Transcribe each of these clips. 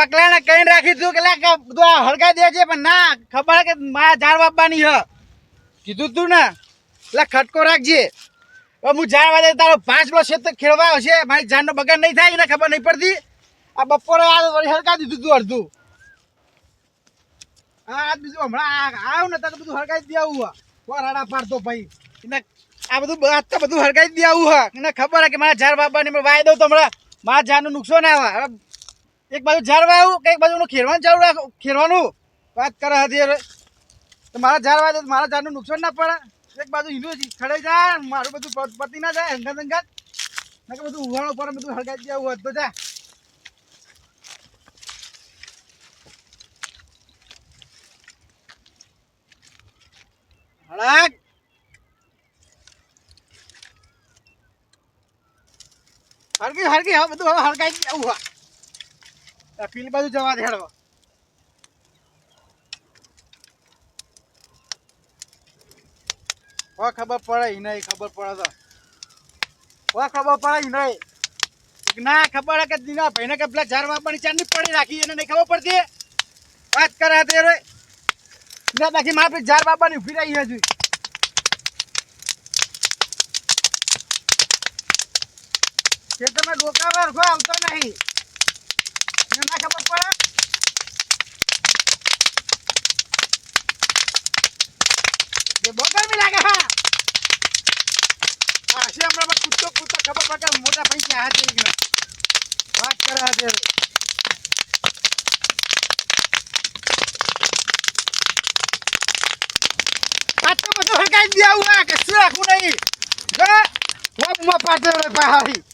પકલાને કઈ રાખી તું કે બધું આ હળગાઈ દેજે પણ ના, ખબર કે મારા ઝાડ બાપાની હ કીધું તું ને. એટલે ખટકો રાખજે. હું ઝાડ વાજે તારો પાંચ છે તો ખેડવા હશે મારી ઝાડનો બગાડ નહીં થાય, એને ખબર નહીં પડતી. આ બપોરે આ વળી હળગાઈ દીધું તું અડધું. હા આ બીજું હમણાં આવ્યું ને તારે બધું હળગાઈ દે આવું હા રાડા પાડતો ભાઈ? એને આ બધું આજ તો બધું હળગાઈ દે આવું હા એને ખબર હે કે મારા ઝાડ બાપાની વાય દઉં તો હમણાં મારા ઝાડનું નુકસાન આવે. એક બાજુ ઝાડ વાવું કે એક બાજુ ખેરવાનું ચાલુ ખેરવાનું. વાત કરે હતી તો મારા ઝાડ વાવે તો મારા ઝાડનું નુકસાન ના પડે. એક બાજુ હિન્દુ ખડાઈ જાય મારું બધું પતી ના જાય અંગત અંગત નકર બધું ઉઘાડો પર બધું હળગાઈ દેવું હોત જા. હળગ હળગી હળગી, હવે બધું હવે હળગાઈ દેવું હા આ પેલી બાજુ જવા દે હેડો. ખબર પડે નહીં, ખબર પડે તો. ઓ ખબર પડે નહીં. ના, ખબર કે દીના ભાઈને કે પેલા ઝાડ વાપવાની ચાંદી પડી રાખી, એને નહીં ખબર પડતી વાત કરે તે રે ના, બાકી મારે ઝાડ બાપાની ઊભી રહી હજુ. કે તમે ડોકા વાર આવતો નહીં. એને ના ખબર પડે એ બહુ ગરમી લાગે હા હા છે હમણાં કૂદતો કૂદતો ખબર પડે કે મોટા પૈસા હાથ જઈ ગયો વાત કરે હાથે આ તો બધું હરકાઈ દે આવું કે શું રાખવું નહીં જો હોપમાં પાટે રે પહાડી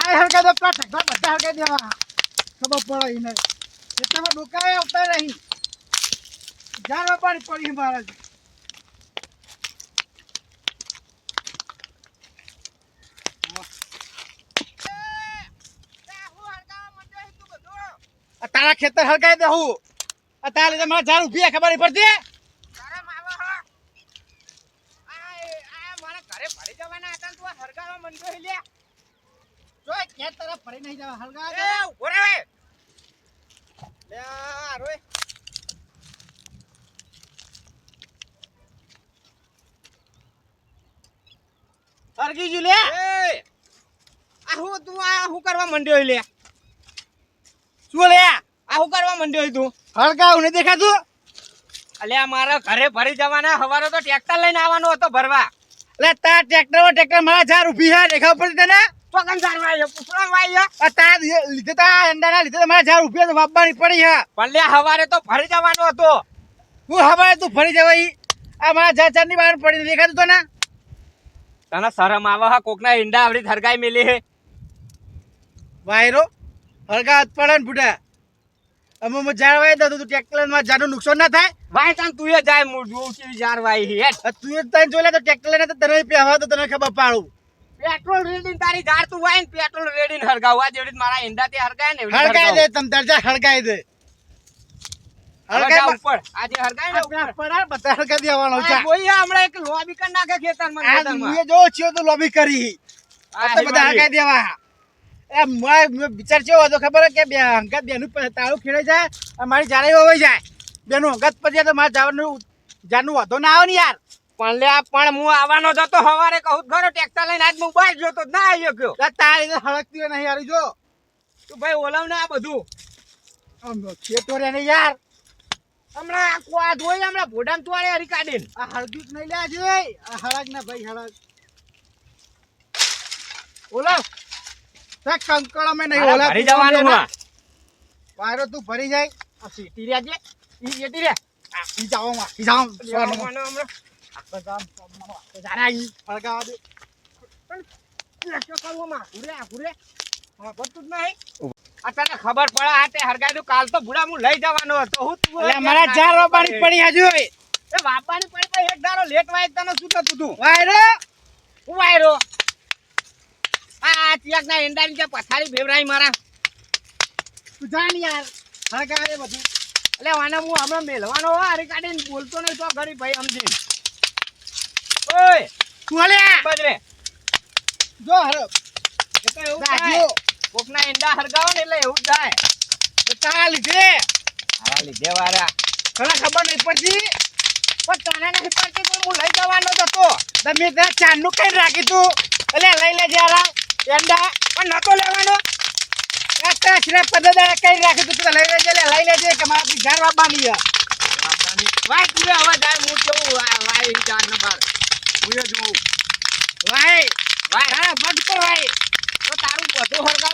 આ હરકાઈ દે પેલા ઠગા બધા હરકાઈ દેવા ખબર પડે ઈ નહીં એટલામાં ડોકાએ આવતા નહીં જાણવા પાણી પડી મહારાજ આ તારા ખેતર હળગાઈ દે હું આ તારા લીધે મારા ઝાડ ઊભી છે, ખબર નહીં પડતી જો ખેત તરફ ફરી નહીં જવા હળગા દે. લે આ રોય. હળગી જુ લે? આ હું તું આ હું કરવા માંડ્યો લે. શું લે? આ હું કરવા માંડ્યો તું? હળકા હું દેખાતું? અલ્યા મારા ઘરે ભરી જવાના હવારે તો ટ્રેક્ટર લઈને આવવાનો હતો ભરવા. લે તાર ટ્રેક્ટર ટ્રેક્ટર મારા ચાર ઊભી છે દેખાવ પડતી તને? પગન કંસાર વાય પૂછડો વાય આ તાર લીધે તા અંડાના લીધે મારા ઝાડ ઊભી તો વાપવાની પડી હા. પણ લે હવારે તો ભરી જવાનો હતો. હું હવારે તું ફરી જવાઈ આ મારા ચાર ચારની બહાર પડી દેખાતું તને? તને શરમ આવે હા? કોકના ઈંડા આવડી થરગાઈ મેલી હે? વાયરો? હળગા પડે ને ફૂટા અમે હું જાર વાય દઉં તું ટ્રેક્ટરમાં જાનું નુકસાન ના થાય? વાય તાન તું એ જાય મુ જોઉં છું જાર વાય હે. તું એ તને જોલે તો ટ્રેક્ટર ને તો તને પહેવા તો તને ખબર પાડું. પેટ્રોલ રેડીને તારી જાર તું વાય ને પેટ્રોલ રેડીને હરગાવ આ જેવડી મારા ઈંડા તે હરગાય ને એવડી દે. તમ તાર જા હળગાઈ દે. હવે ઉપર. આજે હરગાય ને ઉપર. પડાર બધા હળગાઈ દેવાનો છે કોઈ હમણાં એક લોબી કરી નાખે ખેતરમાં ને આ મેં જો છીએ તો લોબી કરી. આ તો બધા હિમાલય. દેવા. એ મોય મેં વિચાર છે હતો ખબર કે બે અંગત બેનું તાળું ખેડાઈ જાય અને મારી જારે વવાઈ જાય. બેનું અંગત પછી તો મારા જવાનું જાનું વધો ના આવે ને યાર. પણ લે પણ હું આવવાનો હતો સવારે કહું ઘરો ટ્રેક્ટર લઈને આજ હું બહાર ગયો તો ના આવ્યો ગયો. તારી તો હોય નહીં યાર જો. તું ભાઈ ઓલાવ ને આ બધું. ખેતો રે ને યાર. હમણાં આ ધોઈ હમણાં ભોડામ તુવાડે હરી કાઢીને. આ હળગી નહીં લે આજે આ હળગ ને ભાઈ હળગ. ઓલો તે કંકળ અમે નહીં ઓલા ભરી જવાનું હા. વાયરો તું ભરી જાય. આ સીટી રહ્યા છે. ઈ જેટી રે ઈ જાઓ માં ઈ જાઓ સોનો. લેવાનું હમણાં. આખો જામ સોનું જારા ઈ હળગાવા દે. કે કરવું માં? ઉરે ઉરે હા, પડતું જ નહીં. તને ખબર પડે આ તે હરગાયું કાલ તો ભૂડા હું લઈ જવાનો હતો. હું તું એટલે મારા ચાર વાપાની પડી હજુ એ વાપાની પડી એક દાડો લેટ વાય તને શું થતું તું? વાયરો? હું વાયરો? આ ચિયાક ના એંડાની જે પથારી ભેવરાઈ મારા. તું જાણ યાર હળગાવા બધું. એટલે વાને હું હમણાં મેલવાનો હો હરી કાઢીને બોલતો નહીં તો ગરીબ ભાઈ સમજી ઓય તું હલે બજરે. જો હરો એ તો એવું કોકના ઈંડા હરગાવો ને એટલે એવું થાય. તો તારા લીધે. હા લીધે વારા. તને ખબર નહીં પડતી? પણ તને નથી પડતી તો હું લઈ જવાનો હતો. તમે ત્યાં ચાંદનું કઈ રાખી તું. એટલે લઈ લે જરા ઈંડા. પણ નતો લેવાનો. શ્રેફ કઈ રાખી તું. તું લઈ લેજે લઈ લેજે કે મારા ઘર વાપવાની વાય તું હવે વાય ચાર નંબર. હું વાય. વાય. હા બંધ કર વાય.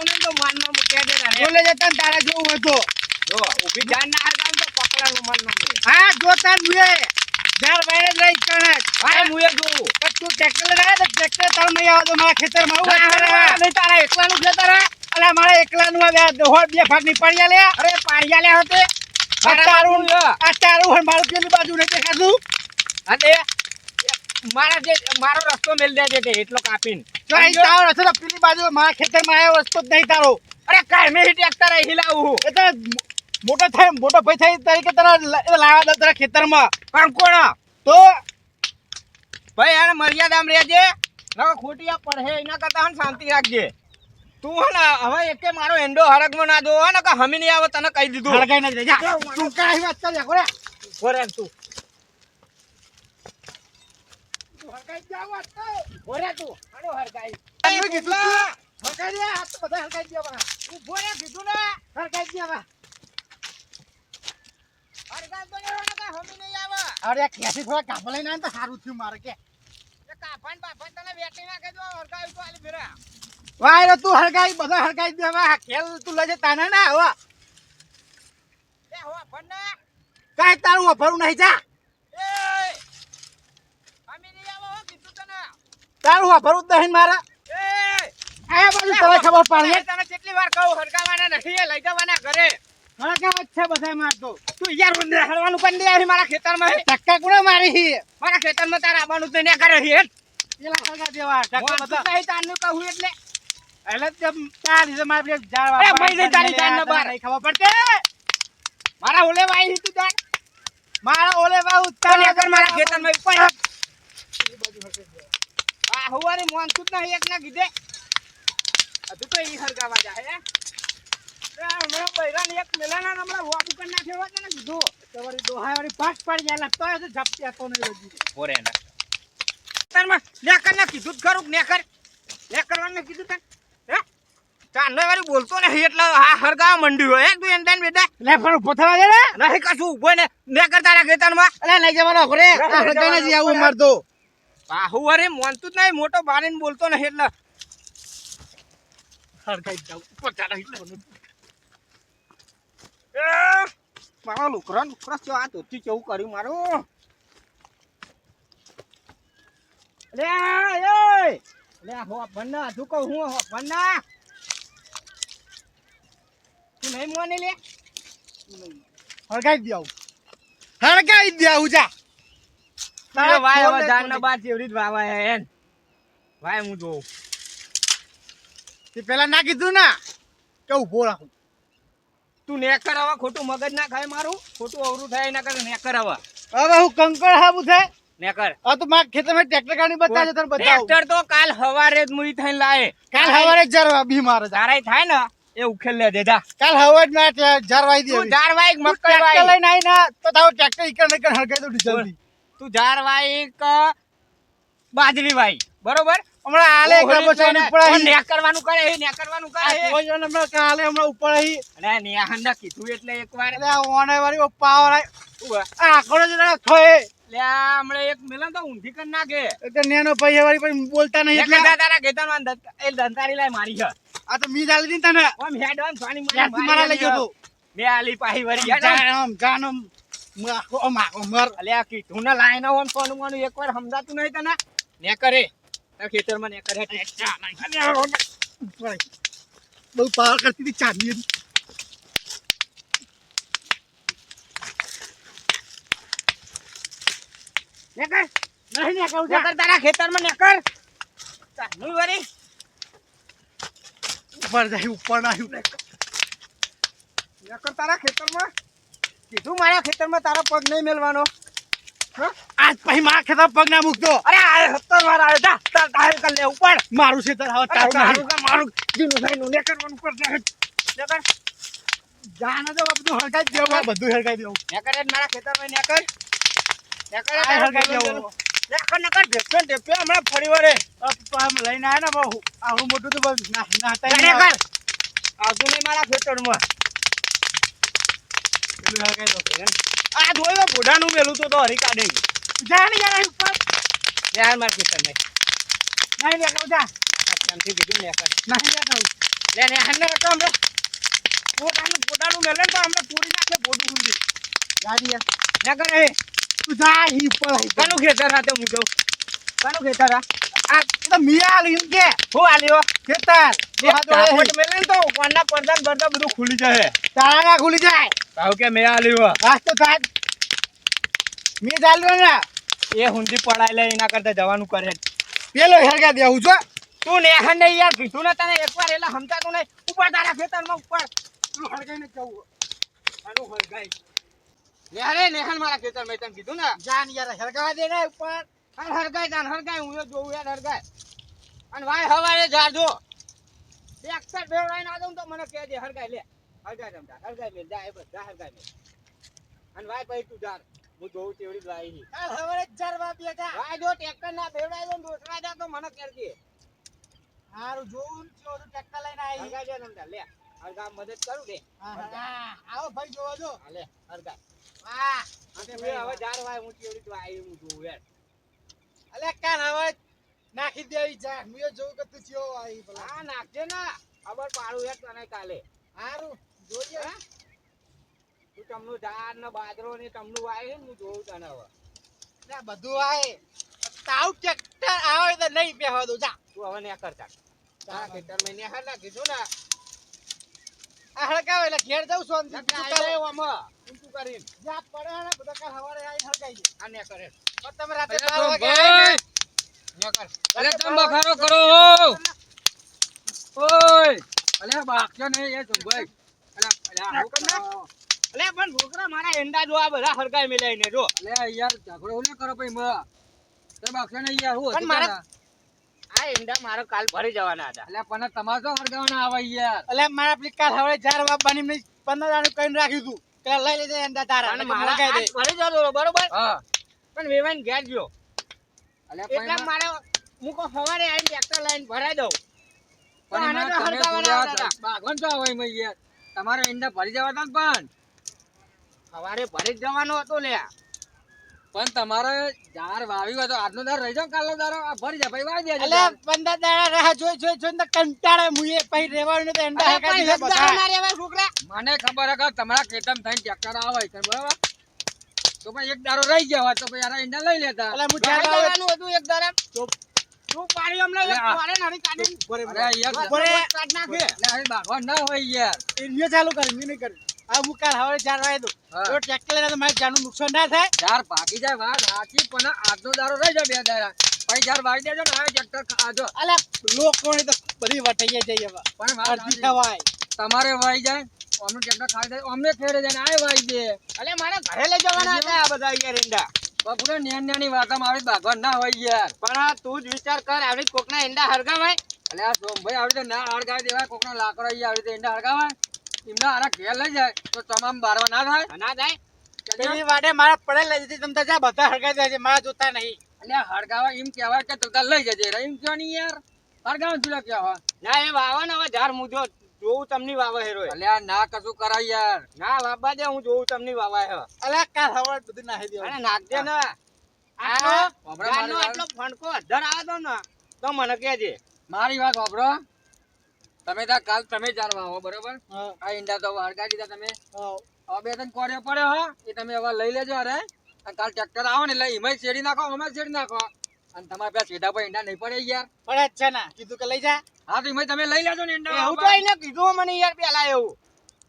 ને તો માનમાં મૂકે દે બોલે જતા તારા જેવું હતું જો ઊભી જાન ના તો પકડાનું માનમાં હા જોતા મુએ. જાર ભાઈ લઈ કણક વાય હું જોઉં. તું ટ્રેક્ટર લગાવે તો ટ્રેક્ટર તાર નહીં આવે તો મારા ખેતરમાં નહીં તારા એકલાનું છે તારા. અલા મારા એકલાનું આ બે દોહર બે ભાગની પડ્યા લે. અરે પાડિયા લે હોતે આ તારું આ તારું મારું પેલી બાજુ નહીં દેખાતું અને મારા જે મારો રસ્તો મેલ દેજે તે એટલો કાપીને. જો અહીં તારો રસ્તો તો પેલી બાજુ મારા ખેતરમાં આવ્યો રસ્તો જ નહીં તારો. અરે કાયમી ટ્રેક્ટર અહીં હિલાવું એ તો મોટો થાય મોટો ભાઈ થાય તરીકે એ લાવા દઉં તારા ખેતરમાં. પણ કોણ? તો? ભાઈ એને મર્યાદામાં રહેજે. ખોટી આ પડે એના કરતા શાંતિ રાખજે. તું હે ને હવે એકે મારો એન્ડો હરગમાં ના દો ને કે હમી નહીં આવે તને કહી દીધું. હળગાઈ નથી જા તું કાંઈ વાત ચાલ જા કોરે તું. તું હળગાઈ જા વાત તો. તું આનો હરગાઈ મેં કીધું તું. હળગાઈ દે આ તો બધા હળગાઈ દેવા ઊભો રે કીધું ને. હળગાઈ દેવા હરગાઈ તો લેવો ને કે હમી નહીં આવે. અરે ખેંચી થોડા કાપા લઈને આવે તો સારું થયું મારે કે. કાફાન બાફાન તને વેટી નાખે જો હરગાઈ તો આલી ફેરા. વાય રે તું હળગાઈ બધા હળગાઈ દેવા ખેલ તું લજે તાને ના એ હો કાંઈ તારું વફરું નહીં જા એ હમી નહીં આવે હો કીધું તને તારું વફરું જ દહીન મારા? આ બાજુ તને ખબર પાડી તને કેટલી વાર કહું હરગાવાના નથી એ લઈ જવાના ઘરે. હળગાવ છે બધા મારતો તું. યાર હરવાનું પણ દે આવી મારા ખેતરમાં હે. ટક્કા મારી હી? મારા ખેતરમાં તારે આવવાનું જ નહીં કરે છે પેલા દેવા બધા નહીં તારનું કહું એટલે. એટલે જ તાર મારે ઝાડ અરે મઈ તારી જાન બાર. ખબર પડતી. મારા ઓલે વાઈ તું તાર. મારા ઓલે તને મારા ખેતરમાં પણ આ હુવારે મોન તું જ નહીં એક ના કીધે. હજુ તો ઈ હરગાવા જા હે. હમણાં બૈરાને એક મેલાના ને હમણાં ઉપર નાખ્યો ને કીધું. તમારી દોહાઈ પાસ પડી જાય તો એ તો ઝપટી હતો નહીં રોજી. ઓરે ના તારમાં નેકર ના કીધું જ ખરું નેકર. નેકરવાનું કીધું તને હે. ચાંદલો વાળી બોલતો નહીં એટલે આ હરગાવા મંડ્યું હોય હે તું એમ તાન બેટા. લે પણ ઊભો થવા દે ને. નહીં કશું ઊભો ને. નેકર તારા ખેતરમાં. અલે નહીં જવાનો ઘરે આ નથી આવું મારતો બાહુ, અરે મોનતું જ નહીં, મોટો બારીને બોલતો નહીં એટલે. એટલે મારો લુકરો લુકરો આ ધોતી કેવું કર્યું મારું? લે એ લે હો બન્ના કહું હું હો બન્ના તું નહીં મોને લે? હળગાઈ દઉં આવું. હળગાઈ દે આવું, જા. તારે હવે જ વાવાય એન. હું જોઉં. તે પેલા ના કીધું ના કે ઊભો રાખું. તું નેકર હવે ખોટું મગજ ના ખાય મારું. ખોટું અવરું થાય એના કરે નેકર હવે. હવે હું કંકળ હાબુ થાય નેકર. આ તો ટ્રેક્ટર ગાડી બતાવજો તને બતાવું. ટ્રેક્ટર તો કાલ હવારે જ મુઈ થઈને લાય કાલ હવારે જ જરવા બી મારે જા. તારાય થાય ને એ ઉખેલ લે દેજા. કાલ હવાજ ના જરવાઈ દે તું જાર વાઈક મકઈ ટ્રેક્ટર વાઈક લઈને આઈ ના તો તારું ટ્રેક્ટર ઈકણ ને ઈકણ હળગાઈ દઉં તું બાજરી વાઈ બરોબર? હમણાં આલે કર્મચારી ઉપર નેક કરવાનું કરે હે નેક કરવાનું કરે હે. કોઈ જણ હમણાં કાલે હમણાં ઉપર આવી. અને નેહાન ના કીધું એટલે એકવાર. એટલે ઓને વાળી પાવર આ આકડો જરા થોય. લે હમણે એક મિલન તો ઊંધી કર નાખે. એટલે નેનો ભાઈ વાળી પણ બોલતા નહીં એટલે. તારા ખેતરમાં દંત- એ દંતારી લાય મારી છે. આ તો મી જાલી દીન તને. ઓમ હેડ ઓમ પાણી મારી મારા લઈ ગયો તો. મે આલી પાહી વરી. જાનમ જાનમ માખો માખો મર. અલે કીધું ને લાય ના ઓમ સોનું મોનું એકવાર સમજાતું નહીં તને? ને કરે. તારા ખેતરમાં ને કરે. બહુ પાવર કરતી હતી ચાંદી હતી. નહીં ને કહું કર તારા ખેતરમાં ને કર. ચાલુ વરી. ઉપર જાય ઉપર આવ્યું. નકર તારા ખેતરમાં. કીધું મારા ખેતરમાં તારો પગ નહીં મેલવાનો. આજ પછી મારા ખેતર પગ ના મૂકતો અરે આ સત્તર વાર આવે જા તાર ડાયર કર લે ઉપર મારું છે તાર હવે તાર મારું. મારું. જીનું થાયનું ને કરવાનું પર જા કર જાને તો બધું હળગાઈ દેવું. બધું હળગાઈ દેવું. ને કર જ મારા ખેતરમાં ને કર ને કર આ હરગાઈ દેવું. ને કર ને કર ભેગસો ને ટેપે હમણાં ફરી વળે. આમ લઈને આયા ને બહુ. આવડું મોટું તો નાતા ને કર આવતું નહીં મારા ખેતરમાં. પેલું તો દઉં આ જોયો બુઢાનું મેલું તો તો હરી કાઢે. જાણી અહીં ઉપર. ધ્યાન મારા ખેતરમાં નહીં લે કહું જા. શાંતિ કીધું ને કર નહીં લે કહું લે ને હાલ ને રકમ રે પોતાનું પોતાનું મેલે તો હમણાં પૂરી નાખે બોડું ઊંધી જાની યાર ને તું જા હી અહીં ઉપર. ખેતર હાથે હું જઉં કાનું ખેતર હા આ તો મિયા કે. હું આલ્યો? ખેતર. મેલે તો ઉપરના પડદા પડદા બધું ખુલી જાય તારા ના ખુલી જાય. કહું કે મેં આલ્યો આજ તો થાય મેં ચાલ્યો ને. એ હુંડી પડાય લે એના કરતા જવાનું કરે. પેલો હરગા દેવું છો તું ને નેહન ને યાર કીધું ને તને એકવાર એલા હમતા તું નહીં. ઉપર તારા ખેતરમાં ઉપર. પેલું હરગાઈને જવું આનું હરગાઈ. નેહરે નેહન મારા ખેતર મેં તને કીધું ને. જાન યાર હરગાવા દે ને ઉપર. હર હરગાઈ તાન હરગાઈ હું જોઉં યાર હરગાઈ. અને ભાઈ હવારે જાજો. ટ્રેક્ટર ભેળવાઈ ના દઉં તો મને કહેજે હરગાઈ લે. હરગાઈ રમતા હરગાઈ મેલ જા અને ભાઈ પછી તું જાર હું જોઉં તેવડી જ વાઈ ની કાલ ચાર જો ના દોસરા જા તો મને હારું જોવું ને જો લઈને આવી. હરગાઈ જા રમતા લે હરગા મદદ કરું દે. આવો ભાઈ જોવા જો. લે વાહ. અને હવે જાર વાય હું તેવડી જ હું જોઉં યાર અલે કાલ હવે નાખી દેવી જા હું જોઉં કે તું ચિયો આવી ભલા. હા નાખજે ને. ખબર પાડું યાર તને કાલે. હારું? તું તમનું ને બાજરો ને તમનું વાય હું જોઉં તને હવે. ના બધું આય તાવ ટ્રેક્ટર આવે તો નહીં બેહવા દઉં. જા. તું હવે ને કરતા તારા ખેતરમાં ને હાલ કીધું ને. આ હળગાવે એટલે ઘેર જવું સોન નકર આઈ જાય આમાં. ઊંચું કરીને. જ્યાં પડે ને બધા કાલ હળગાઈ જાય આ ને કરે. પણ તમે રાતે અરે બાર વાગે ભાઈ! આવીને ને કર. અલે તમે બખારો કરો ઓય. અલે બાક્યો નહીં એ ચુંભાઈ અલે પણ છોકરા મારા એંડા જો આ બધા હરગાઈ મિલાઈને જો. અલે યાર ઝઘડો ન કરો ભાઈ માં. તે બાક્યો નહીં યાર હું પણ મારા- આ એંડા મારો કાલ ભરી જવાના હતા. અલે પણ તમારે તો હળગાવાના આવે યાર. એટલે મારા પેલી કાલ હવારે ચાર વાપવાની મેં પંદર દાડું કહીને રાખ્યું તું. પેલા લઈ લેજે એંડા તારા અને મારા હળગાઈ દે. ભરી જતો બરોબર? હા. પણ વેવાઈને ઘેર ગયો. અલે એટલે મારે હું કહું સવારે આવીને ટ્રેક્ટર લઈને ભરાઈ દઉં. પણ આને તો હરગાવાના હતા. તો આવે યાર. તમારે ઈંડા ભરી જવાના પણ સવારે ભરી જ જવાનો હતો લે પણ તમારે જાર વાવી હોય તો આજનો દાર રહી જાવ કાલનો દારો આ ભરી જાય ભાઈ વાવી દેજો એટલે પંદર દાડા રાહ જોઈ જોઈ જોઈને કંટાળે મુએ પછી રેવાનું તો એંડા અરે દીધા બધા. ના રહેવાય છોકરા. મને ખબર હકા તમારા કેતમ થઈને ચક્કર આવે છે બરાબર? તો ભાઈ એક દારો રહી ગયા હોય તો ભાઈ ઈંડા લઈ લેતા. એટલે હું જવાનું હતું એક દાડે. તું પાડી હમણાં એક અરે આ- પાડે નળી કાઢીને અરે યાર બરે. કાઢ નાખે એટલે હવે ના હોય યાર. ઇન્ડિયો ચાલુ કરી મેં નહીં કર્યું હવે હું કાલ હવારે ચાર વાગે દઉં. હા. ટ્રેક્ટર લઈને તો મારે જાનું નુકસાન ના થાય. જાર ભાગી જાય વાત સાચી પણ આજનો દારો રહી જાય બે પછી વાવી દેજો ને હવે ટ્રેક્ટર અલા તો બધી વટાઈ જાય હવે પણ અડધી ખવાય. તમારે વાઈ જાય અમને ટ્રેક્ટર ખાઈ અમને ખેડે જાય આ વાઈ દે. અલે મારે ઘરે લઈ જવાના હતા આ બધા અહીંયા ઈંડા બાપુરે નેન નેની વાતમાં આવી ભાગવાન ના હોય યાર. પણ તું જ વિચાર કર આવી કોકના ઈંડા હળગાવાય. એટલે આ સોમભાઈ આવી ના હળગાવી દેવાય કોકનો લાકડો આવી ઈંડા હળગાવાય. એમના આરા ઘેર લઈ જાય તો તમામ બારવા ના થાય. ના થાય પેલી વાડે મારા પડે લઈ જતી તમે તો બધા હળગાઈ જાય છે મારા જોતા નહીં. એટલે આ હળગાવા એમ કહેવાય કે તું લઈ જજે. એમ નહીં યાર? હળગાવા જુલા કહેવા? ના એ વાવા ને હવે ઝાડ મુજો. જોઉં તમની વાવા હેરો એટલે ના કશું કરાય યાર. ના વાવા દે હું જોઉં તમની વાવા હે અલા કા હવારે બધું નાખી દેવું અને નાખજે ને. આટલો વાપરા આટલો ફણકો અધર આવે તો ને તો મને કહેજે. મારી વાત વાપરો તમે ત્યાં કાલ તમે જાણવા હો બરોબર? આ ઈંડા તો વાળકા દીધા તમે. હા. હવે બે ત્રણ કોરિયો પડ્યો હો એ તમે હવે લઈ લેજો અરે. કાલ ટ્રેક્ટર આવો ને એટલે એમાં શેડી નાખો અમે શેડી નાખો. અને તમારે પેલા સીધા પર ઈંડા નહીં પડે યાર. પડે જ છે ને. કીધું કે લઈ જા. હા તો તમે લઈ લેજો ને ઈંડા. એવું તો એને કીધું મને યાર પેલા એવું.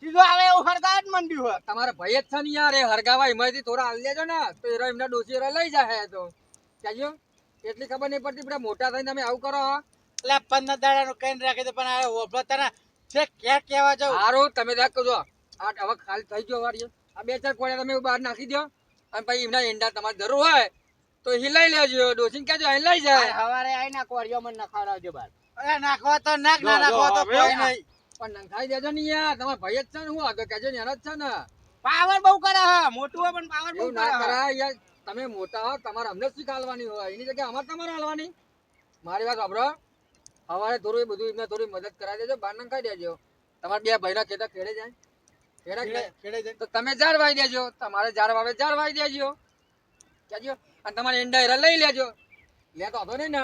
કીધું આવે એવું હરગાવા જ મંડ્યું હોય તમારે ભાઈ જ છે ને યાર એ હરગાવા એમાંથી થોડા હાલ લેજો ને. તો એરો એમના ડોસી એરો લઈ જાય તો. ચાલ્યો એટલી ખબર નહીં પડતી પેલા મોટા થઈને તમે આવું કરો એટલે પંદર દાડા નું કઈ રાખી દે પણ આ ઓભળો તને છે ક્યાં કેવા જાવ સારું તમે ત્યાં કહો આ હવે ખાલી થઈ ગયો વાળી આ બે ચાર કોળિયા તમે બહાર નાખી દો અને પછી એમના ઈંડા તમારે જરૂર હોય તો હિલાઈ લેજો ડોસીને કહેજો અહીં લઈ જાય. હવારે આવીને કોરિયો મને નખાવડાવજો બાર. અરે નાખવા તો નાખ ના નાખવા તો કોઈ નહીં પણ નંખાઈ દેજો ને યાર તમાર ભાઈ જ છે ને હું આગળ કેજો ને એનો જ છે ને. પાવર બહુ કરે હા મોટું હોય પણ પાવર બહુ એવું કરે હા. યાર તમે મોટા હો તમારે અમને શીખ હાલવાની હોય. એની જગ્યાએ અમારે તમારે હાલવાની. મારી વાત સાંભળો. હવારે થોડું એ બધું એમને થોડી મદદ કરાવી દેજો બાર નંખાઈ દેજો. તમારા બે ભાઈના ખેતર ખેડે જાય. ખેડે જાય. તો તમે વાવી દેજો. તમારે ઝાડ વાવે ઝાડ વાવી દેજો. કહેજો. અને તમારે ઇન્ડાયરા લઈ લેજો. લેતો હતો નહીં ને?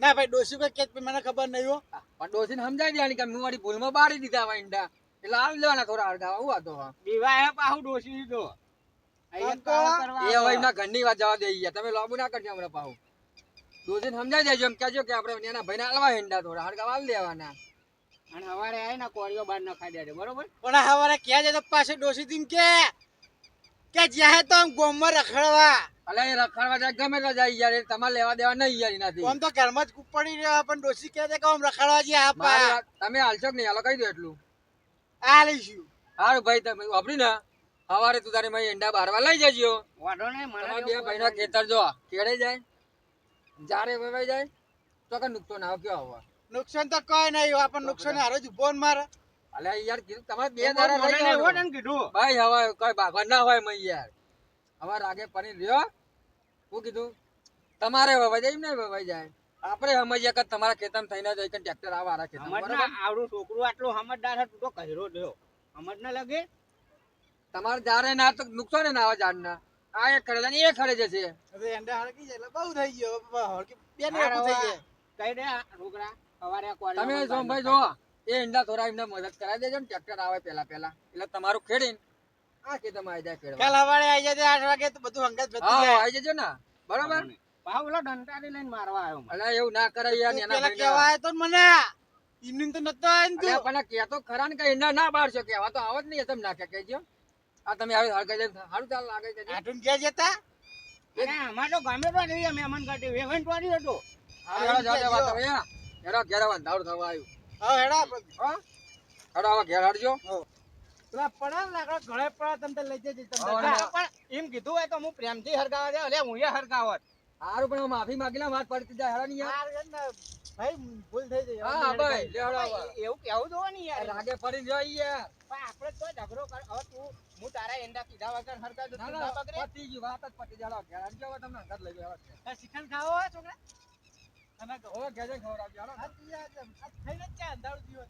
ના ભાઈ ડોસી કોઈ કેચ મને ખબર નહીં હો. પણ ડોસીને સમજાવી દેવાની કે હું મારી ભૂલમાં બાળી દીધા હવે ઈંડા. એટલે આવી લેવાના થોડા અડધા આવું હતો બીવા હે. પાહુ ડોસી દીધો એ હોય ના ઘરની વાત જવા દઈ ગયા તમે લાંબુ ના કરજો હમણાં પાહુ ડોસીને સમજાવી દેજો એમ કહેજો કે આપણે એના ભાઈને હાલવા ઈંડા થોડા. હળગાવા આવી દેવાના. અને હવારે આય ના કોળીઓ બાર નખાઈ દેજો બરોબર? પણ હવારે ક્યાં જાય તો પાછો ડોસી દીમ કે કે જ્યાં તો આમ ગોમમાં રખડવા. અલે એ રખડવા જાય ગમે તો જાય યાર તમારે લેવા દેવા નહીં યાર એનાથી. આમ તો ઘરમાં જ પડી રહ્યો પણ ડોશી કહે છે કે આમ રખડવા જઈએ આપા તમે હાલશો કે નહીં? હાલો કહી દો એટલું. આ લઈશું. હારું ભાઈ તમે વાપરી ને. સવારે તું તારી મારી ઈંડા બારવા લઈ જજો વાંધો નહીં મને બે ભાઈના ખેતર જો કેડે જાય જારે વવાઈ જાય તો કે નુકસાન આવ કયો આવવા નુકસાન તો કોઈ નહીં આપણ નુકસાન હારો જ ઊભો મારે. અલે યાર કીધું તમારે બે દાડા લઈ કીધું. ભાઈ હવે કોઈ ભાગવા ના હોય મય યાર. હવે રાગે પની રહ્યો. શું કીધું તમારે વવાઈ જાય ને વવાઈ જાય? આપણે સમજીએ કે તમારા ખેતરમાં થઈને જાય કે ટ્રેક્ટર આવા બરાબર? ના આવડું છોકરું આટલું સમજદાર હતું તો કહેરો દો સમજ ના લાગે? તમારે જારે ના તો નુકસાન ના આવે ઝાડના. આ એક ખરે જાય ને એ ખરે જશે હવે એંડા હળગી જાય એટલે બહુ થઈ ગયો. હળકી બે ને થઈ જાય. કઈ દે આ છોકરા સવારે તમે જો ભાઈ જો એ ઈંડા થોડા એમને મદદ કરાવી દેજો ને ટ્રેક્ટર આવે પેલા પેલા એટલે તમારું ખેડીને આ ખેતરમાં આવી જાય કાલ હવારે આવી જાય તો વાગે તો બધું હંગાત ભેગું હા જાય. જજો ને. બરાબર? પાહુ ઓલો ડંટારી લઈને મારવા આવ્યો મને. એવું ના કરે યાર એના પેલા ભાઈને. તો મને. ઈનું તો નતો આવ્યો ને અલ્યા તું ખરા ને કે ઈંડા ના બાળશો કહેવા તો આવત નહીં તમે નાખે કહેજો. આ તમે આવી હળગાઈ સારું ચાલ લાગે છે આટું ક્યાં જતા? અમારે તો ગમે તો નહીં મહેમાન કાઢી વેવન ટોરી હતો. હા જાઓ વાત હવે હેડો ઘેર વાંધાવડ થવા આવ્યું. હવે હેડા હેડો હવે ઘેર હડજો. પેલા લાકડા લઈ જજો હા. હા, પણ એમ કીધું હોય તો હું પ્રેમથી હરગાવા દે અલે હું હરગાવત. સારું પણ માફી માગી લે વાત પડતી જાય. હેડો યાર. આ છે ને, ભાઈ ભૂલ થઈ જાય હા ભાઈ લે એવું કેવું જોવો ને યાર રાગે પડી જાય યાર. પણ આપણે તો ઝઘડો કર હવે તું હું તારા એંડા કીધા વગર હરકા તું ના પતી ગયું વાત જ પતી જાય. હેડો ઘેર તમને અંગત લઈ આ શ્રીખંડ ખાવો છોકરા અને હવે ખવડાવજો ચા અંધારું.